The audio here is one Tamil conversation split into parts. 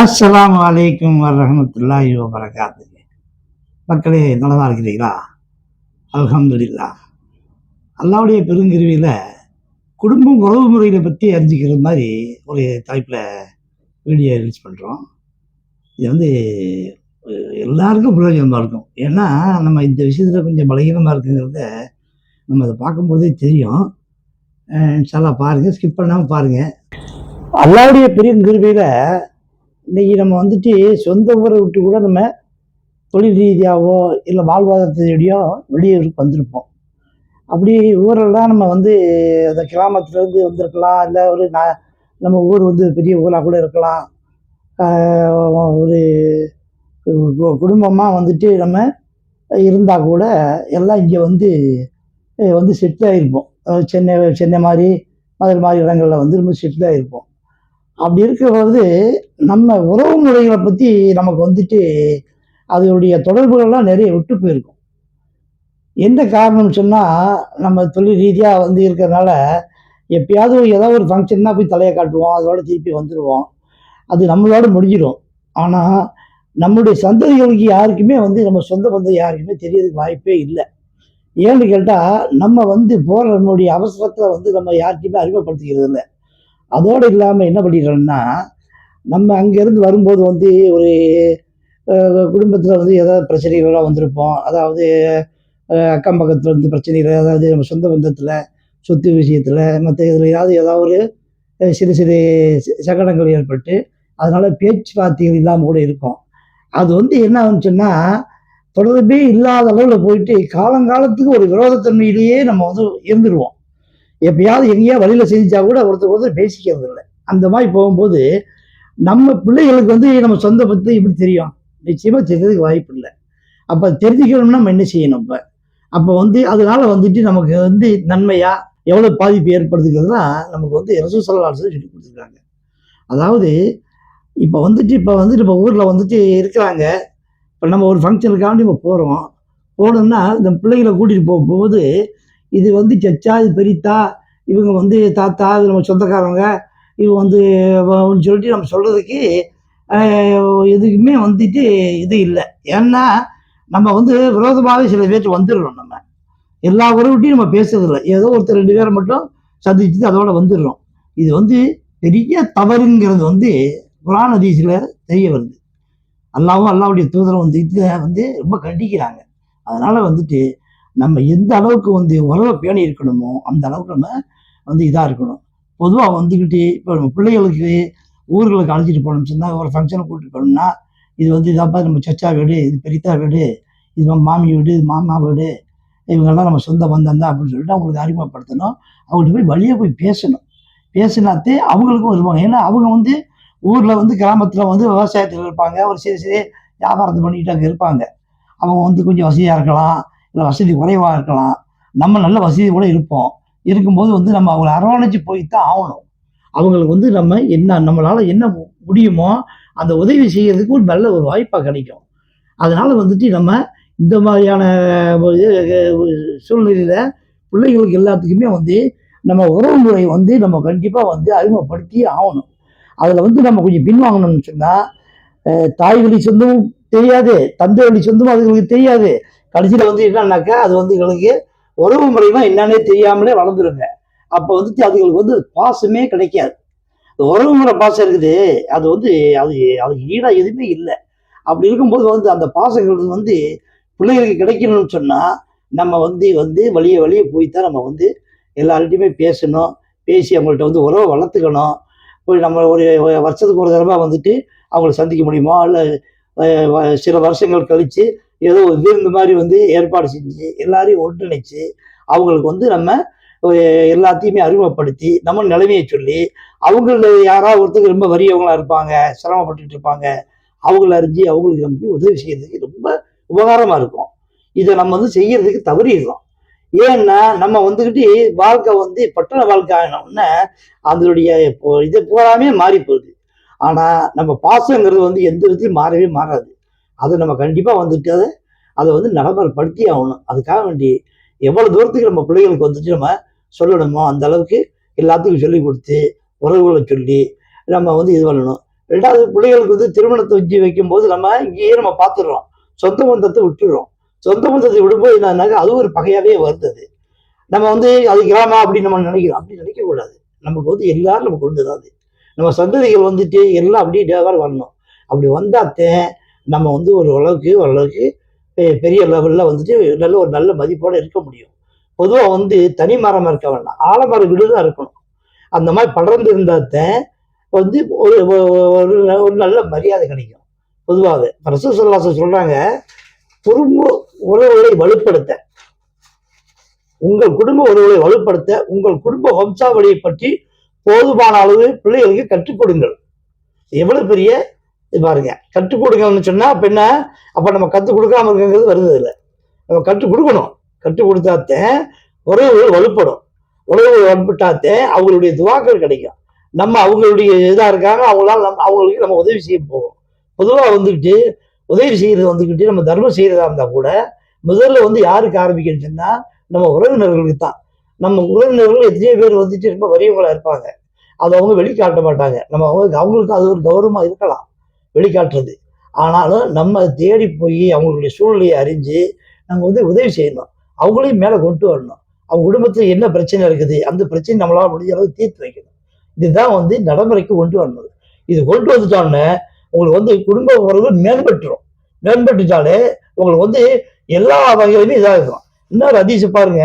அஸ்லாம் அலைக்கும் வரமத்துல்லாஹி வரகாத்து மக்களே நல்லதாக இருக்கிறீங்களா அல்ஹம்துலில்லா. அல்லாவுடைய பெருங்கிருவியில் குடும்பம் உறவு முறைகளை பற்றி அறிஞ்சிக்கிற மாதிரி ஒரு தலைப்பில் வீடியோ ரிலீஸ் பண்ணுறோம் இது வந்து எல்லாருக்கும் பிரயோஜனமாக இருக்கும். ஏன்னா நம்ம இந்த விஷயத்தில் கொஞ்சம் பலகீனமாக இருக்குங்கிறத நம்ம அதை பார்க்கும்போதே தெரியும். இன்ஷால்லா பாருங்கள் ஸ்கிப் பண்ணாமல் பாருங்கள் அல்லாவுடைய பெருங்கிருவியில் இன்னைக்கு நம்ம வந்துட்டு சொந்த ஊரை விட்டு கூட நம்ம தொழில் ரீதியாகவோ இல்லை வாழ்வாதாரத்தையோ வெளியூருக்கு வந்திருப்போம். அப்படி ஊரெல்லாம் நம்ம வந்து அந்த கிராமத்துலேருந்து வந்திருக்கலாம். இல்லை ஒரு ந நம்ம ஊர் வந்து பெரிய ஊராக கூட இருக்கலாம். ஒரு குடும்பமாக வந்துட்டு நம்ம இருந்தால் கூட எல்லாம் இங்கே வந்து வந்து செட்டில் ஆகிருப்போம் சென்னை சென்னை மாதிரி மதுரை மாதிரி இடங்களில் வந்து நம்ம செட்டில் ஆகிருப்போம் அப்படி இருக்கிறபோது நம்ம உறவு முறைகளை பற்றி நமக்கு வந்துட்டு அதனுடைய தொடர்புகள்லாம் நிறைய விட்டு போயிருக்கும். என்ன காரணம் சொன்னால் நம்ம தொழில் ரீதியாக வந்து இருக்கிறதுனால எப்பயாவது ஏதாவது ஒரு ஃபங்க்ஷன்னா போய் தலையை காட்டுவோம் அதோட திருப்பி வந்துடுவோம் அது நம்மளோட முடிஞ்சிடும் ஆனால் நம்மளுடைய சந்ததிகளுக்கு யாருக்குமே வந்து நம்ம சொந்த பந்தம் யாருக்குமே தெரியறதுக்கு வாய்ப்பே இல்லை. ஏன்னு கேட்டால் நம்ம வந்து போகிற நம்மளுடைய அவசரத்தில் வந்து நம்ம யாருக்குமே அறிமுகப்படுத்திக்கிறது இல்லை அதோடு இல்லாமல் என்ன பண்ணிடுறோம்னா நம்ம அங்கேருந்து வரும்போது வந்து ஒரு குடும்பத்தில் வந்து ஏதாவது பிரச்சனைகளாக வந்திருப்போம். அதாவது அக்கம் பக்கத்தில் இருந்து பிரச்சனைகள் அதாவது நம்ம சொந்த பந்தத்தில் சொத்து விஷயத்தில் மற்ற இதில் ஏதாவது ஏதாவது ஒரு சிறு சிறு சகடங்கள் ஏற்பட்டு அதனால் பேச்சுவார்த்தைகள் இல்லாமல் கூட இருக்கும். அது வந்து என்ன ஆகுன்னு சொன்னால் தொடர்பே இல்லாத அளவில் போயிட்டு காலங்காலத்துக்கு ஒரு விரோதத்தன்மையிலேயே நம்ம வந்து இருந்துருவோம் எப்பயாவது எங்கேயா வழியில் செஞ்சா கூட ஒருத்தர் ஒருத்தர் பேசிக்கிறது இல்லை அந்த மாதிரி போகும்போது நம்ம பிள்ளைகளுக்கு வந்து நம்ம சொந்த பற்றி இப்படி தெரியும். நிச்சயமாக தெரிஞ்சதுக்கு வாய்ப்பு இல்லை. அப்போ தெரிஞ்சுக்கணும்னா நம்ம என்ன செய்யணும் இப்போ? அப்போ வந்து அதனால வந்துட்டு நமக்கு வந்து நன்மையா எவ்வளோ பாதிப்பு ஏற்படுத்துகிறது தான் நமக்கு வந்து ரசூசலாசு சொல்லி கொடுத்துருக்காங்க. அதாவது இப்போ வந்துட்டு இப்போ வந்துட்டு இப்போ ஊரில் வந்துட்டு இருக்கிறாங்க. இப்போ நம்ம ஒரு ஃபங்க்ஷனுக்காண்டி இப்போ போகிறோம் போனோம்னா இந்த பிள்ளைகளை கூட்டிகிட்டு போகும்போது இது வந்து சச்சா இது பெரித்தா இவங்க வந்து தாத்தா இது நம்ம சொந்தக்காரங்க இவங்க வந்து சொல்லிட்டு நம்ம சொல்கிறதுக்கு எதுக்குமே வந்துட்டு இது இல்லை. ஏன்னா நம்ம வந்து விரோதமாகவே சில பேர் வந்துடுறோம் நம்ம. எல்லா உறவுகிட்டையும் நம்ம பேசுறதில்ல. ஏதோ ஒருத்தர் ரெண்டு பேரை மட்டும் சந்திச்சு அதோட வந்துடுறோம். இது வந்து பெரிய தவறுங்கிறது வந்து குரான் ஹதீஸில் தெரிய வருது. அல்லாவும் அல்லாவுடைய தூதரம் வந்து இதை வந்து ரொம்ப கண்டிக்கிறாங்க. அதனால் வந்துட்டு நம்ம எந்த அளவுக்கு வந்து உறவை பேணி இருக்கணுமோ அந்த அளவுக்கு நம்ம வந்து இதாக இருக்கணும். பொதுவாக வந்துக்கிட்டு இப்போ நம்ம பிள்ளைகளுக்கு ஊர்களுக்கு அழைச்சிட்டு போகணும்னு சொன்னால் ஒரு ஃபங்க்ஷனுக்கு கூப்பிட்டு போகணும்னா இது வந்து இதாப்பா நம்ம சச்சா வீடு இது பெரியத்தா வீடு இது நம்ம மாமி வீடு இது மாமா வீடு இவங்கெல்லாம் நம்ம சொந்த பந்தம் தான் அப்படின்னு சொல்லிட்டு அவங்களுக்கு அறிமுகப்படுத்தணும். அவங்கள்ட்ட போய் வழியாக போய் பேசணும். பேசினாத்தே அவங்களுக்கும் வருவாங்க. ஏன்னா அவங்க வந்து ஊரில் வந்து கிராமத்தில் வந்து விவசாயத்தில் இருப்பாங்க. ஒரு சிறு சிறு வியாபாரத்தை பண்ணிக்கிட்டு அங்கே இருப்பாங்க. அவங்க வந்து கொஞ்சம் வசதியாக இருக்கலாம். வசதி குறைவாக இருக்கலாம். நம்ம நல்ல வசதி கூட இருப்போம். இருக்கும்போது வந்து நம்ம அவங்கள அரவணைச்சு போய் தான் ஆகணும். அவங்களுக்கு வந்து நம்ம என்ன நம்மளால் என்ன மு- முடியுமோ அந்த உதவி செய்யறதுக்கு ஒரு நல்ல ஒரு வாய்ப்பாக கிடைக்கும். அதனால் வந்துட்டு நம்ம இந்த மாதிரியான ஒரு சூழ்நிலையில் பிள்ளைகளுக்கு எல்லாத்துக்குமே வந்து நம்ம உறவு முறை வந்து நம்ம கண்டிப்பாக வந்து அறிமுகப்படுத்தி ஆகணும். அதில் வந்து நம்ம கொஞ்சம் பின்வாங்கணும்னு சொன்னால் தாய் வழி சொந்தமும் தெரியாது தந்தை வழி சொந்தமும் அதுங்களுக்கு தெரியாது. கடைசியில் வந்து என்னன்னாக்கா அது வந்து எங்களுக்கு உறவு முறையுமா என்னன்னே தெரியாமலே வளர்ந்துருங்க. அப்போ வந்துட்டு அதுங்களுக்கு வந்து பாசமே கிடைக்காது. இந்த உறவு முறை பாசம் இருக்குது அது வந்து அது அதுக்கு ஈடாக எதுவுமே இல்லை. அப்படி இருக்கும்போது வந்து அந்த பாசங்கள் வந்து பிள்ளைகளுக்கு கிடைக்கணும்னு சொன்னால் நம்ம வந்து வந்து வழியே வழியே போய் தான் நம்ம வந்து எல்லார்கிட்டையுமே பேசணும். பேசி அவங்கள்ட்ட வந்து உறவை வளர்த்துக்கணும். போய் நம்ம ஒரு வருஷத்துக்கு ஒரு தடவை வந்துட்டு அவங்கள சந்திக்க முடியுமா? இல்லை சில வருஷங்கள் கழித்து ஏதோ ஒரு விருந்து மாதிரி வந்து ஏற்பாடு செஞ்சு எல்லாரையும் ஒன்றிணைச்சு அவங்களுக்கு வந்து நம்ம எல்லாத்தையுமே அறிமுகப்படுத்தி நம்ம நிலைமையை சொல்லி அவங்கள யாராவது ஒருத்தருக்கு ரொம்ப வறியவங்களா இருப்பாங்க சிரமப்பட்டுட்டு இருப்பாங்க அவங்கள அறிஞ்சு அவங்களுக்கு நம்பி உதவி செய்யறதுக்கு ரொம்ப உபகாரமா இருக்கும். இதை நம்ம வந்து செய்யறதுக்கு தவறிடுறோம். ஏன்னா நம்ம வந்துக்கிட்டு வாழ்க்கை வந்து பட்டண வாழ்க்கை ஆகினோம்னா அதனுடைய இது பூராமே மாறி போகுது ஆனா நம்ம பாசங்கிறது வந்து எந்த விதத்திலும் மாறவே மாறாது. அதை நம்ம கண்டிப்பாக வந்துட்டு அதை அதை வந்து நடைமுறைப்படுத்தி ஆகணும். அதுக்காக வேண்டி எவ்வளோ தூரத்துக்கு நம்ம பிள்ளைகளுக்கு வந்துட்டு நம்ம சொல்லணுமோ அந்த அளவுக்கு எல்லாத்துக்கும் சொல்லி கொடுத்து உறவுகளை சொல்லி நம்ம வந்து இது பண்ணணும். ரெண்டாவது பிள்ளைகளுக்கு வந்து திருமணத்தை வச்சு வைக்கும்போது நம்ம இங்கேயே நம்ம பார்த்துடுறோம். சொந்த பந்தத்தை விட்டுடுறோம். சொந்த பந்தத்தை விடும்போது என்னன்னாக்கா அது ஒரு பகையாவே வருது. நம்ம வந்து அது கிராமம் அப்படின்னு நம்ம நினைக்கிறோம். அப்படி நினைக்கக்கூடாது. நமக்கு வந்து எல்லாரும் நமக்கு கொண்டு தான் அது. நம்ம சந்ததிகள் வந்துட்டு எல்லாம் அப்படியே டேவாக வரணும் அப்படி வந்தாத்தேன் நம்ம வந்து ஒரு அளவுக்கு ஓரளவுக்கு பெ- பெரிய லெவலில் வந்துட்டு நல்ல ஒரு நல்ல மதிப்போடு இருக்க முடியும். பொதுவாக வந்து தனி மரமாக இருக்க வேண்டாம். ஆலமரம் வீடு தான் இருக்கணும். அந்த மாதிரி படர்ந்து இருந்தால்தான் வந்து ஒரு ஒரு- ஒரு நல்ல மரியாதை கிடைக்கும். பொதுவாகவே ரசூசல்லாச சொல்கிறாங்க குடும்ப உறவுகளை வலுப்படுத்த. உங்கள் குடும்ப உறவுகளை வலுப்படுத்த உங்கள் குடும்ப வம்சாவளியை பற்றி போதுமான அளவு பிள்ளைகளுக்கு கற்றுக் கொடுங்கள். எவ்வளவு பெரிய பாருங்க. கற்றுக் கொடுங்கன்னு சொன்னா அப்ப என்ன? அப்ப நம்ம கற்றுக் கொடுக்காம இருக்கங்கிறது வருது இல்லை நம்ம கற்றுக் கொடுக்கணும். கற்றுக் கொடுத்தாத்தே உறவுகள் வலுப்படும். உறவுகள் வலுப்பட்டாத்தே அவங்களுடைய துவாக்கள் கிடைக்கும். நம்ம அவங்களுடைய இதாக இருக்காங்க அவங்களால நம்ம அவங்களுக்கு நம்ம உதவி செய்ய போவோம் பொதுவாக வந்துக்கிட்டு உதவி செய்யறது வந்துக்கிட்டு நம்ம தர்மம் செய்யறதா இருந்தால் கூட முதல்ல வந்து யாருக்கு ஆரம்பிக்கணும்னு நம்ம உறவினர்களுக்கு தான். நம்ம உறவினர்கள் எத்தனையோ பேர் வந்துட்டு ரொம்ப வறியவங்களா இருப்பாங்க. அதை அவங்க வெளிக்காட்ட மாட்டாங்க. நம்ம அவங்க அவங்களுக்கு அது ஒரு கௌரவமா இருக்கலாம். வெளிக்காட்டுறது. ஆனாலும் நம்ம தேடி போய் அவங்களுடைய சூழ்நிலையை அறிஞ்சு நம்ம வந்து உதவி செய்யணும். அவங்களையும் மேலே கொண்டு வரணும். அவங்க குடும்பத்தில் என்ன பிரச்சனை இருக்குது? அந்த பிரச்சனை நம்மளால் முடிஞ்ச அளவுக்கு தீர்த்து வைக்கணும். இதுதான் வந்து நடைமுறைக்கு கொண்டு வரணும். இது கொண்டு வந்துட்டோன்னே உங்களுக்கு வந்து குடும்ப உறவு மேம்பட்டுரும். மேம்பட்டுட்டாலே உங்களுக்கு வந்து எல்லா வகையிலுமே இதாக இருக்கும் இன்னொரு அதிசயம் பாருங்க.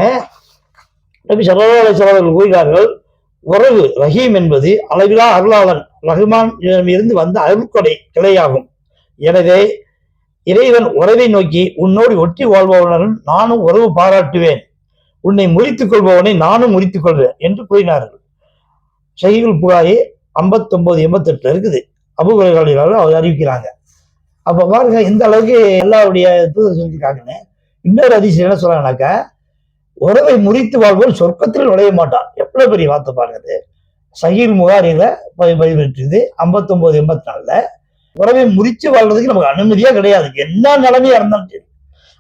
நபி சல்லல்லாஹு அலைஹி கூறினார்கள் உறவு ரஹீம் என்பது அளவிலா அருளாளன் ரஹ்மான் இருந்து வந்த அருள்கொடை கிளையாகும். எனவே இறைவன் உறவை நோக்கி உன்னோடு ஒட்டி வாழ்பவனுடன் நானும் உறவு பாராட்டுவேன். உன்னை முறித்துக் கொள்பவனை நானும் முறித்துக் கொள்வேன் என்று கூறினார்கள். ஷஹீகுல் புகாரி ஐம்பத்தொன்பது எண்பத்தெட்டுல இருக்குது. அபுகுறைகளிலாலும் அவர் அறிவிக்கிறாங்க. அப்போ பாருங்க எந்த அளவுக்கு எல்லாருடைய தூதர் சொல்லியிருக்காங்கன்னு. இன்னொரு அதிசயம் என்ன சொல்றாங்கனாக்கா உறவை முறித்து வாழ்வோர் சொர்க்கத்தில் நுழைய மாட்டான். எவ்வளவு பெரிய வார்த்தை பாருங்க அது சஹீல் முகாரில பதிவெட்டுது ஐம்பத்தொன்பது எண்பத்தி நாலுல உறவை முறித்து வாழ்றதுக்கு நமக்கு அனுமதியே கிடையாது. என்ன நிலைமையா இருந்தாலும் சரி.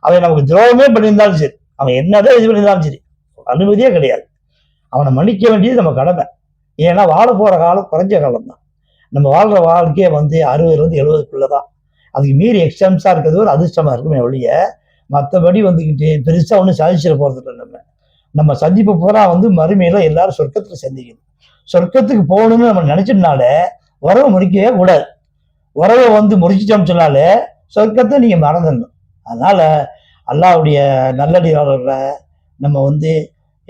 அவன் நமக்கு துரோகமே பண்ணியிருந்தாலும் சரி. அவன் என்னதான் இது பண்ணியிருந்தாலும் சரி. அனுமதியே கிடையாது. அவனை மன்னிக்க வேண்டியது நம்ம கடமை. ஏன்னா வாழ போற காலம் குறைஞ்ச காலம் தான் நம்ம வாழ்ற வாழ்க்கையை வந்து அறுபதுல இருந்து எழுபதுக்குள்ள தான் அதுக்கு மீறி எக்ஸ்டெம்ஸா இருக்கிறது ஒரு அதிர்ஷ்டமா இருக்குமே ஒழிய மற்றபடி வந்துக்கிட்டு பெருசாக ஒன்றும் சாதிச்சிட போகிறதில்ல இல்லை நம்ம. நம்ம சந்திப்பு பூரா வந்து மறுமையில் எல்லாரும் சொர்க்கத்தில் சந்திக்கணும் சொர்க்கத்துக்கு போகணும்னு நம்ம நினைச்சோம்னால உறவை முறிக்கவே கூடாது. உறவை வந்து முறிச்சிட்டோம்னு சொன்னாலே சொர்க்கத்தை நீங்கள் மறந்துடணும். அதனால் அல்லாவுடைய நல்லடியாளர்களை நம்ம வந்து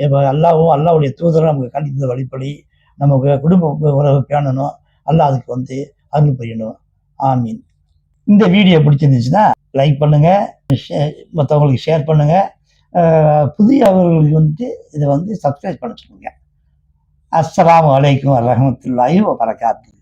இப்போ அல்லாவும் அல்லாவுடைய தூதரும் நமக்கு கண்டித்த வழிப்படி நமக்கு குடும்ப உறவு பேணணும். அல்லாஹ் அதுக்கு வந்து அருள் புரியணும். ஆமீன். இந்த வீடியோ பிடிச்சிருந்துச்சுன்னா லைக் பண்ணுங்கள் ஷே- மற்றவங்களுக்கு ஷேர் பண்ணுங்கள் புதிய அவர்களுக்கு வந்துட்டு இதை வந்து சப்ஸ்கிரைப் பண்ண சொல்லுங்கள் அஸ்லாம் வலைக்கம் வரஹ்மத்துல்லாஹி வபரகாத்துஹு.